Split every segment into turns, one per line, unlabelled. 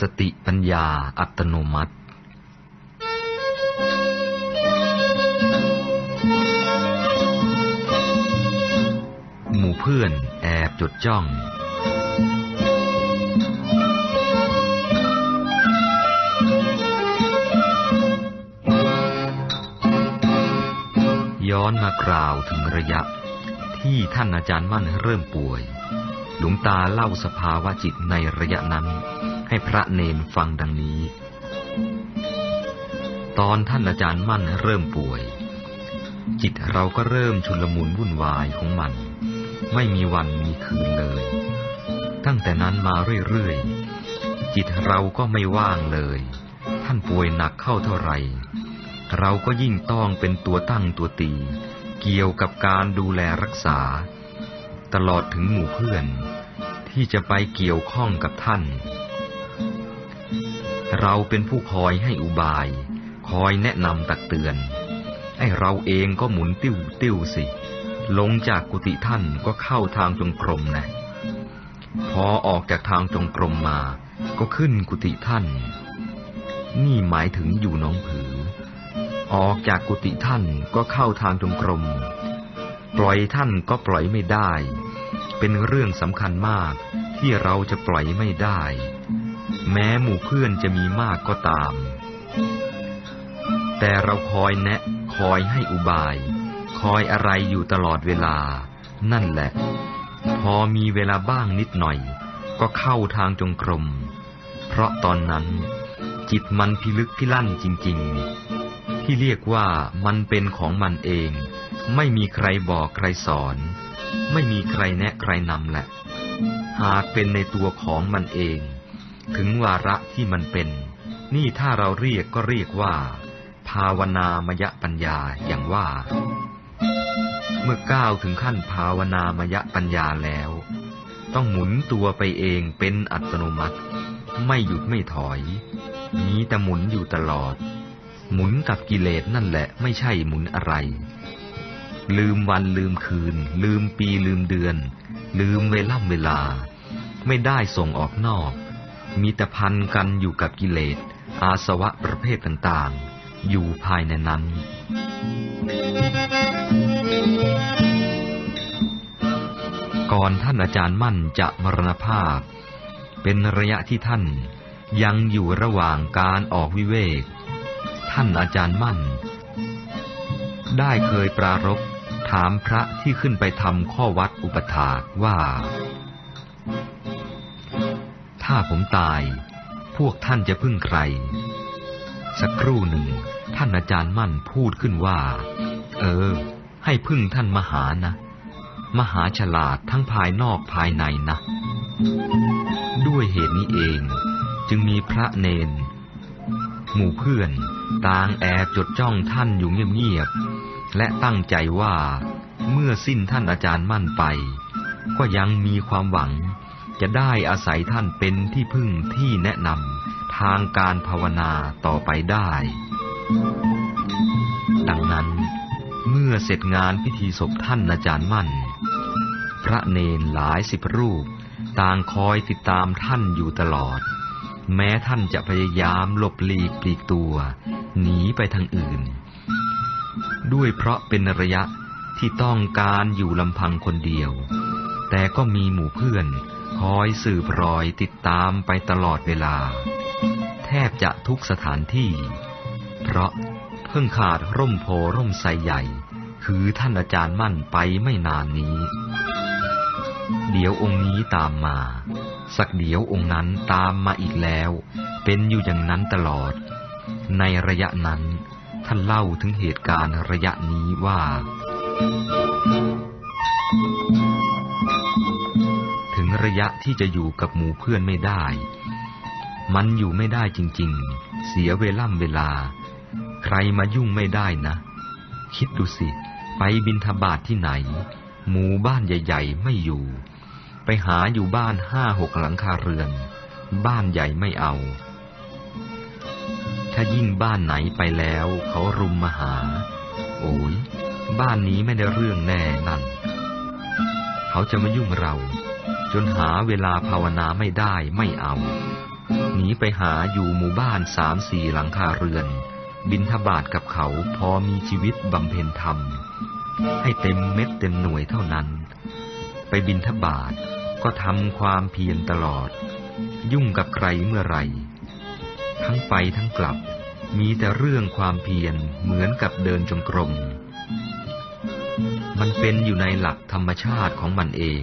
สติปัญญาอัตโนมัติ หมู่เพื่อนแอบจดจ้อง ย้อนมากล่าวถึงระยะ ที่ท่านอาจารย์มั่นเริ่มป่วย หลวงตาเล่าสภาวะจิตในระยะนั้น ให้พระเนนฟังดังนี้ ตอนท่านอาจารย์มั่นเริ่มป่วย จิตเราก็เริ่มชุลมุนวุ่นวายของมัน ไม่มีวันมีคืนเลย ตั้งแต่นั้นมาเรื่อยๆ จิตเราก็ไม่ว่างเลย ท่านป่วยหนักเข้าเท่าไหร่ เราก็ยิ่งต้องเป็นตัวตั้งตัวตี เกี่ยวกับการดูแลรักษา ตลอดถึงหมู่เพื่อนที่จะไปเกี่ยวข้องกับท่าน เราเป็นผู้คอยให้อุบาย คอยแนะนำตักเตือนให้เราเองก็หมุนติ้วติ้วสิ ลงจากกุฏิท่านก็เข้าทางจงกรมนะ พอออกจากทางจงกรมมา ก็ขึ้นกุฏิท่าน นี่หมายถึงอยู่น้องผือ ออกจากกุฏิท่านก็เข้าทางจงกรม ปล่อยท่านก็ปล่อยไม่ได้ เป็นเรื่องสำคัญมากที่เราจะปล่อยไม่ได้ แม้หมู่เพื่อนจะมีมากก็ตาม แต่เราคอยแนะ คอยให้อุบาย คอยอะไรอยู่ตลอดเวลา นั่นแหละ พอมีเวลาบ้างนิดหน่อย ก็เข้าทางจงกรม เพราะตอนนั้น จิตมันพิลึกพิลั่นจริง ๆ ที่เรียกว่ามันเป็นของมันเอง ไม่มีใครบอกใครสอน ไม่มีใครแนะใครนำแหละ หากเป็นในตัวของมันเอง ถึงวาระที่มันเป็น นี่ถ้าเราเรียกก็เรียกว่า ภาวนามยปัญญาอย่างว่า เมื่อก้าวถึงขั้นภาวนามยปัญญาแล้ว ต้องหมุนตัวไปเองเป็นอัตโนมัติ ไม่หยุดไม่ถอย มีแต่หมุนอยู่ตลอด หมุนกับกิเลสนั่นแหละไม่ใช่หมุนอะไร ลืมวันลืมคืน ลืมปีลืมเดือน ลืมเวล่ำเวลา ไม่ได้ส่งออกนอก มีแต่พันกันอยู่กับกิเลส อาสวะประเภทต่างๆ อยู่ภายในนั้น ก่อนท่านอาจารย์มั่นจะมรณภาพ เป็นระยะที่ท่านยังอยู่ระหว่างการออกวิเวก ท่านอาจารย์มั่น ได้เคยปรารภถามพระที่ขึ้นไปทำข้อวัดอุปถากว่าถ้า ผมตาย พวกท่านจะพึ่งใคร สักครู่หนึ่ง ท่านอาจารย์มั่นพูดขึ้นว่า เออ ให้พึ่งท่านมหานะ มหาฉลาดทั้งภายนอกภายในนะ ด้วยเหตุนี้เองจึงมีพระเนน หมู่เพื่อนต่างแอบจดจ้องท่านอยู่เงียบๆ และตั้งใจว่าเมื่อสิ้นท่านอาจารย์มั่นไป ก็ยังมีความหวัง จะได้อาศัยท่านเป็นที่พึ่งที่แนะนำทางการภาวนาต่อไปได้ ดังนั้น เมื่อเสร็จงานพิธีศพท่านอาจารย์มั่น พระเนนหลายสิบรูป ต่างคอยติดตามท่านอยู่ตลอด แม้ท่านจะพยายามหลบหลีกปลีกตัว หนีไปทางอื่น ด้วยเพราะเป็นระยะที่ต้องการอยู่ลำพังคนเดียว แต่ก็มีหมู่เพื่อน คอยสืบรอยติดตามไปตลอดเวลา แทบจะทุกสถานที่ เพราะเพิ่งขาดร่มโพร่มไทรใหญ่ คือท่านอาจารย์มั่นไปไม่นานนี้ เดี๋ยวองค์นี้ตามมา สักเดี๋ยวองค์นั้นตามมาอีกแล้ว เป็นอยู่อย่างนั้นตลอด ในระยะนั้นท่านเล่าถึงเหตุการณ์ระยะนี้ว่า ระยะที่จะอยู่กับหมู่เพื่อนไม่ได้ มันอยู่ไม่ได้จริงๆ เสียเวล่ำเวลา ใครมายุ่งไม่ได้นะ คิดดูสิ ไปบินทบาทที่ไหน หมู่บ้านใหญ่ ๆ ไม่อยู่ ไปหาอยู่บ้านห้าหกหลังคาเรือน บ้านใหญ่ไม่เอา ถ้ายิ่งบ้านไหนไปแล้วเขารุมมาหา โอ้ยบ้านนี้ไม่ได้เรื่องแน่นั่น เขาจะมายุ่งเรา จนหาเวลาภาวนาไม่ได้ไม่เอาหนีไปหาอยู่หมู่บ้านสามสี่หลังคาเรือน บินทบาทกับเขาพอมีชีวิตบำเพ็ญธรรม ให้เต็มเม็ดเต็มหน่วยเท่านั้น ไปบินทบาทก็ทำความเพียรตลอด ยุ่งกับใครเมื่อไหรทั้งไปทั้งกลับมีแต่เรื่องความเพียรเหมือนกับเดินจงกรม มันเป็นอยู่ในหลักธรรมชาติของมันเอง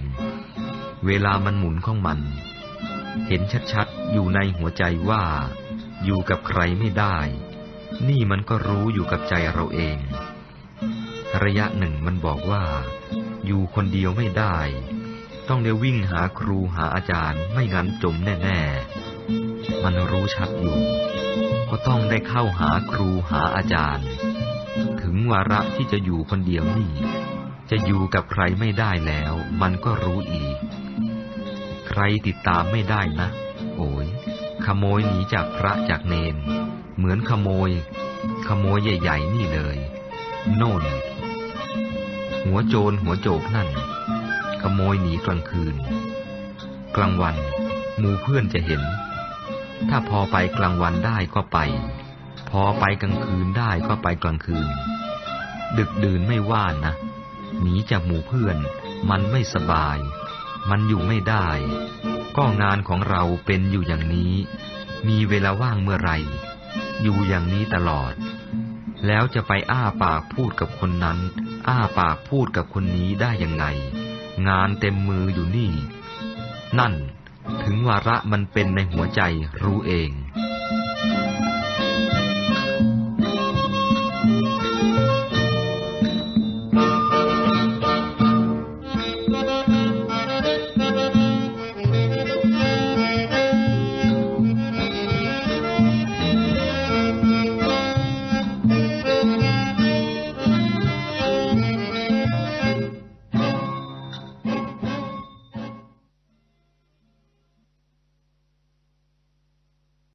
เวลามันหมุนของมัน เห็นชัดๆ อยู่ในหัวใจว่า อยู่กับใครไม่ได้ นี่มันก็รู้อยู่กับใจเราเอง ระยะหนึ่งมันบอกว่า อยู่คนเดียวไม่ได้ ต้องได้วิ่งหาครูหาอาจารย์ไม่งั้นจมแน่ๆ มันรู้ชัดอยู่ ก็ต้องได้เข้าหาครูหาอาจารย์ ถึงวาระที่จะอยู่คนเดียวนี่ จะอยู่กับใครไม่ได้แล้ว มันก็รู้อีก ใครติดตามไม่ได้นะ โอ้ยขโมยหนีจากพระจากเนน เหมือนขโมย ขโมยใหญ่ๆนี่เลย โน่น หัวโจรหัวโจกนั่น ขโมยหนีกลางคืน กลางวันหมู่เพื่อนจะเห็น ถ้าพอไปกลางวันได้ก็ไป พอไปกลางคืนได้ก็ไปกลางคืน ดึกดื่นไม่ว่านะ หนีจากหมู่เพื่อน มันไม่สบาย มันอยู่ไม่ได้ ก็งานของเราเป็นอยู่อย่างนี้ มีเวลาว่างเมื่อไหร่อยู่อย่างนี้ตลอด แล้วจะไปอ้าปากพูดกับคนนั้น อ้าปากพูดกับคนนี้ได้ยังไง งานเต็มมืออยู่นี่ นั่น ถึงวาระมันเป็นในหัวใจรู้เอง